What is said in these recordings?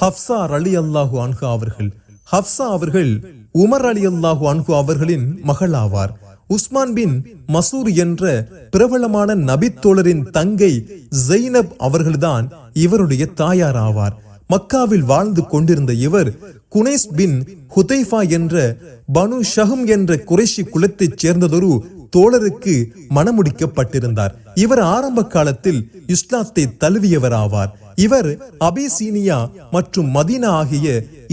ஹப்சா அலி அல்லாஹு அன்ஹு அவர்கள். ஹப்சா அவர்கள் உமர் அலி அல்லாஹு அன்ஹு அவர்களின் மகள் ஆவார் உஸ்மான் பின் மசூர் என்ற பிரபலமான நபித்தோழரின் தங்கை ஜெய்னப் அவர்கள்தான் இவருடைய தாயார் ஆவார் மக்காவில் வாழ்ந்து கொண்டிருந்த இவர் குனைஸ் பின் ஹுதைஃபா என்ற பனு ஷஹும் என்ற குறைஷி குலத்தைச் சேர்ந்ததொரு தோழருக்கு மணமுடிக்கப்பட்டிருந்தார். இவர் ஆரம்ப காலத்தில் இஸ்லாத்தை தழுவியவர் ஆவார் இவர் அபிசீனியா மற்றும் மதீனா ஆகிய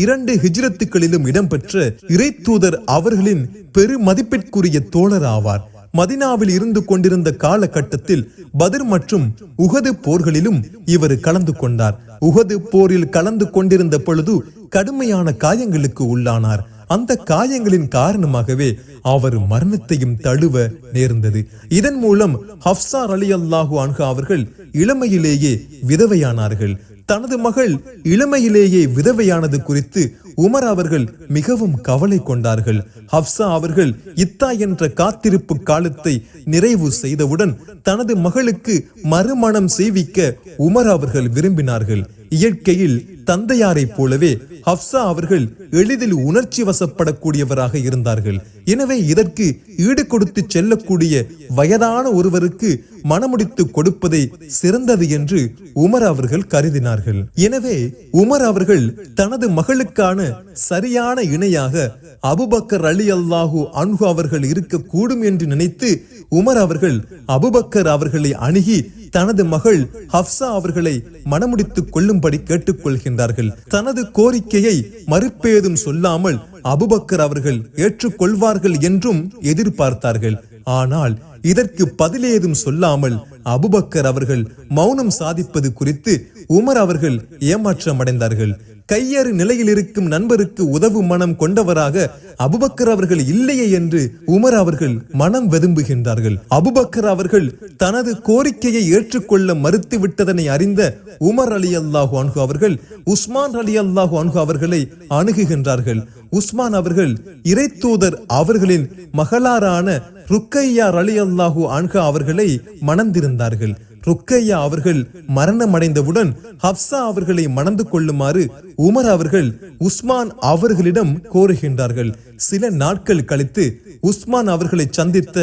இரண்டு ஹிஜ்ரத்துகளிலும் இடம்பெற்ற இறைத்தூதர் அவர்களின் பெருமதிப்பிற்குரிய தோழர் ஆவார். மதினாவில் இருந்து கொண்டிருந்த காலகட்டத்தில் பதிர் மற்றும் உகது போர்களிலும் இவர் கலந்து கொண்டார். உகது போரில் கலந்து கொண்டிருந்த பொழுது கடுமையான காயங்களுக்கு உள்ளானார். அந்த காயங்களின் காரணமாகவே அவர் மரணத்தையும் தழுவ நேர்ந்தது. இதன் மூலம் ஹப்சார் அலி அல்லாஹு அன்ஹா அவர்கள் இளமையிலேயே விதவையானார்கள். தனது மகள் இளமையிலேயே விதவையானது குறித்து உமர் அவர்கள் மிகவும் கவலை கொண்டார்கள். ஹப்சா அவர்கள் இத்தா என்ற காத்திருப்பு காலத்தை நிறைவு செய்தவுடன் தனது மகளுக்கு மறுமணம் செய்விக்க உமர் அவர்கள் விரும்பினார்கள். இயற்கையில் தந்தையாரைப் போலவே ஹப்சா அவர்கள் எளிதில் உணர்ச்சி வசப்படக்கூடியவராக இருந்தார்கள். எனவே இதற்கு ஈடு கொடுத்து செல்லக்கூடிய வயதான ஒருவருக்கு மனமுடித்து கொடுப்பதை சிறந்தது என்று உமர் அவர்கள் கருதினார்கள். எனவே உமர் அவர்கள் தனது மகளுக்கான சரியான இணையாக அபுபக்கர் அலி அல்லாஹூ அன்ஹு அவர்கள் இருக்கக்கூடும் என்று நினைத்து உமர் அவர்கள் அபுபக்கர் அவர்களை அணுகி தனது மகள் ஹப்சா அவர்களை மனமுடித்துக் கொள்ளும்படி கேட்டுக்கொள்கின்றார்கள். தனது கோரிக்கையை மறுப்பேதும் சொல்லாமல் அபுபக்கர் அவர்கள் ஏற்றுக்கொள்வார்கள் என்றும் எதிர்பார்த்தார்கள். ஆனால் இதற்கு பதிலேதும் சொல்லாமல் அபுபக்கர் அவர்கள் மௌனம் சாதிப்பது குறித்து உமர் அவர்கள் ஏமாற்றம் அடைந்தார்கள் கையறு நிலையில் இருக்கும் நண்பருக்கு உதவும் மனம் கொண்டவராக அபுபக்கர் அவர்கள் இல்லையே என்று உமர் அவர்கள் மனம் வெதும்புகின்றார்கள். அபுபக்கர் அவர்கள் தனது கோரிக்கையை ஏற்றுக்கொள்ள மறுத்து விட்டதனை அறிந்த உமர் அலி அல்லாஹு அன்ஹு அவர்கள் உஸ்மான் அலி அல்லாஹு அன்ஹு அவர்களை அணுகுகின்றார்கள். உஸ்மான் அவர்கள் இறைத்தூதர் அவர்களின் மகளாரான ருக்கையார் அலி அல்லாஹு அன்ஹா அவர்களை மணந்திருந்தார்கள். ருக்கையா அவர்கள் மரணமடைந்தவுடன் ஹப்சா அவர்களை மணந்து கொள்ளுமாறு உமர் அவர்கள் உஸ்மான் அவர்களிடம் கோருகின்றார்கள். சில நாட்கள் கழித்து உஸ்மான் அவர்களை சந்தித்த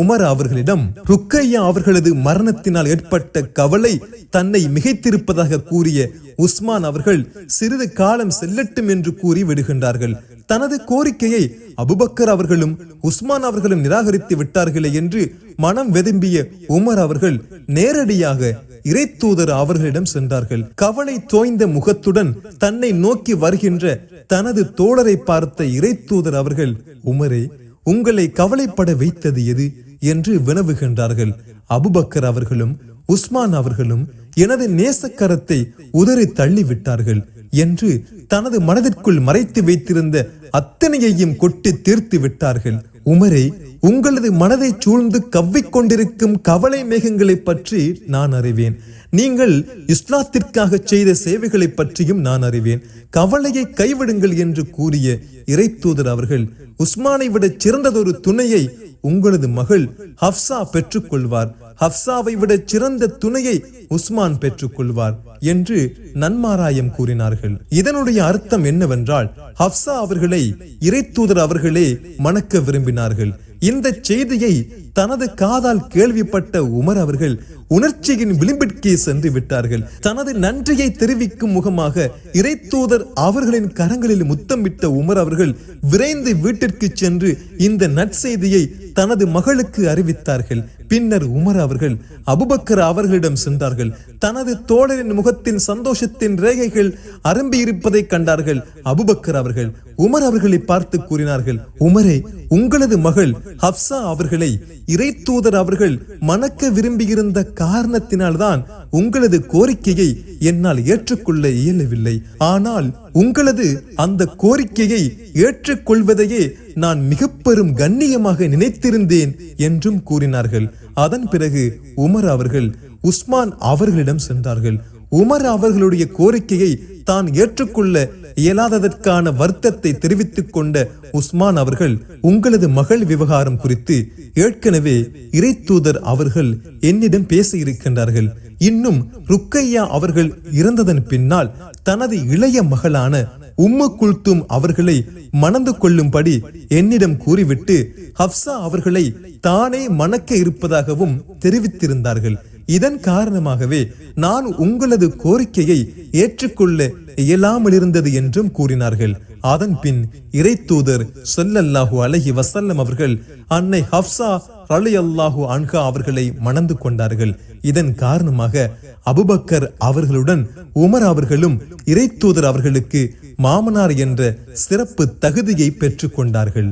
உமர் அவர்களிடம் ருக்கையா அவர்களது மரணத்தினால் ஏற்பட்ட கவலை தன்னை மிகைத்திருப்பதாக கூறிய உஸ்மான் அவர்கள் சிறிது காலம் செல்லட்டும் என்று கூறி விடுகின்றார்கள். தனது கோரிக்கையை அபுபக்கர் அவர்களும் உஸ்மான் அவர்களும் நிராகரித்து விட்டார்களே என்று மனம் வெதும்பிய உமர் அவர்கள் நேரடியாக இறைத்தூதர் அவர்களிடம் சென்றார்கள். கவலை தோய்ந்த முகத்துடன் தன்னை நோக்கி வருகின்ற தனது தோழரை பார்த்த இறைத்தூதர் அவர்கள் உமரே உங்களை கவலைப்பட வைத்தது எது? என்று வினவுகின்றார்கள். அபுபக்கர் அவர்களும் உஸ்மான் அவர்களும் எனது நேசக்கரத்தை உதறி தள்ளி விட்டார்கள் என்று தனது மனதிற்குள் மறைத்து வைத்திருந்த அத்தனையையும் கொட்டி தீர்த்து விட்டார்கள். உமரே உங்களது மனதை சூழ்ந்து கவ்விக் கொண்டிருக்கும் கவலை மேகங்களை பற்றி நான் அறிவேன். நீங்கள் இஸ்லாத்திற்காக செய்த சேவைகளை பற்றியும் நான் அறிவேன். கவலையை கைவிடுங்கள் என்று கூறிய இறைத்தூதர் அவர்கள் உஸ்மானை விட சிறந்ததொரு துணையை உங்களது மகள் ஹப்சா பெற்றுக்கொள்வார். ஹப்சாவை விட சிறந்த துணையை உஸ்மான் பெற்றுக்கொள்வார் என்று நன்மாராயம் கூறினார்கள். இதனுடைய அர்த்தம் என்னவென்றால் ஹப்சா அவர்களை இறைத்தூதர் அவர்களே மணக்க விரும்பினார்கள். இந்த செய்தியை தனது காதால் கேள்விப்பட்ட உமர் அவர்கள் உணர்ச்சியின் விளிம்பிற்கே சென்று விட்டார்கள். தனது நன்றியை தெரிவிக்கும் முகமாக இறைத்தூதர் அவர்களின் கரங்களில் முத்தமிட்ட உமர் அவர்கள் விரைந்து வீட்டிற்கு சென்று இந்த நற்செய்தியை தனது மகளுக்கு அறிவித்தார்கள். பின்னர் உமர் அவர்கள் அபுபக்கர் அவர்களிடம் சென்றார்கள். தனது தோழரின் முகத்தின் சந்தோஷத்தின் ரேகைகள் அரும்பி இருப்பதை கண்டார்கள் அபுபக்கர் அவர்கள். உமர் அவர்களை பார்த்து கூறினார்கள் உமரே உங்களது மகள் ஹப்சா அவர்களை இறை தூதர் அவர்கள் மணக்க விரும்பியிருந்த காரணத்தினால்தான் உங்களது கோரிக்கையை என்னால் ஏற்றுக்கொள்ள இயலவில்லை. ஆனால் உங்களது அந்த கோரிக்கையை ஏற்றுக்கொள்வதையே நான் மிக பெரும் கண்ணியமாக நினைத்திருந்தேன் என்றும் கூறினார்கள். அதன் பிறகு உமர் அவர்கள் உஸ்மான் அவர்களிடம் சென்றார்கள். உமர் அவர்களுடைய கோரிக்கையை தான் ஏற்றுக்கொள்ள இயலாததற்கான வருத்தத்தை தெரிவித்துக் கொண்ட உஸ்மான் அவர்கள் உங்களது மகள் விவகாரம் குறித்து ஏற்கனவே இறை தூதர் அவர்கள் என்னிடம் பேச இருக்கின்றார்கள் இன்னும் ருக்கையா அவர்கள் இறந்ததன் பின்னால் தனது இளைய மகளான உம்மு குல்தும் அவர்களை மணந்து கொள்ளும்படி என்னிடம் கூறிவிட்டு ஹப்சா அவர்களை தானே மணக்க இருப்பதாகவும் தெரிவித்திருந்தார்கள். இதன் காரணமாகவே நான் உங்களது கோரிக்கையை ஏற்றுக்கொள்ள இயலாமல் இருந்தது என்றும் கூறினார்கள். அதன் பின் இறை தூதர் சொல்லல்லாஹு அலஹி வசல்லம் அவர்கள் அன்னை ஹப்சா ரலி அல்லாஹு அன்ஹா அவர்களை மணந்து கொண்டார்கள். இதன் காரணமாக அபுபக்கர் அவர்களுடன் உமர் அவர்களும் இறை தூதர் அவர்களுக்கு மாமனார் என்ற சிறப்பு தகுதியை பெற்றுக்கொண்டார்கள்